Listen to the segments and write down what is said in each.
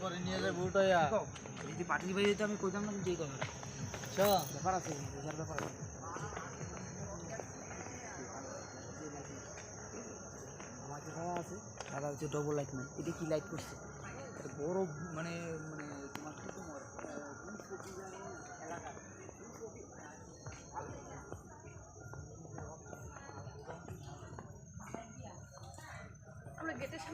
পরে আছে বোঝার ব্যাপার আছে। ডবল লাইট নাই এটা কি লাইট করছে? বড় মানে মানে তোমার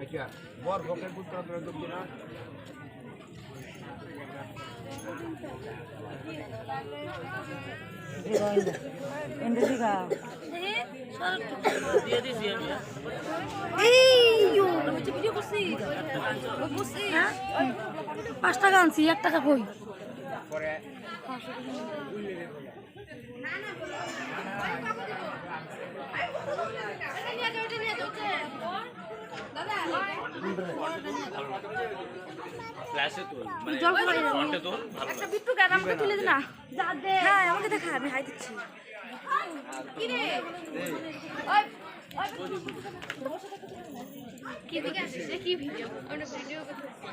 আচ্ছা বর ভোগের পুত্র দক্ষিণ পাঁচ টাকা আনছি এক টাকা কই? পরে একটা বিট্টু আমাকে তুলে দে না। হ্যাঁ আমাকে দেখা আমি হাই দিচ্ছি। কি ভিডিও আমরা ভিডিও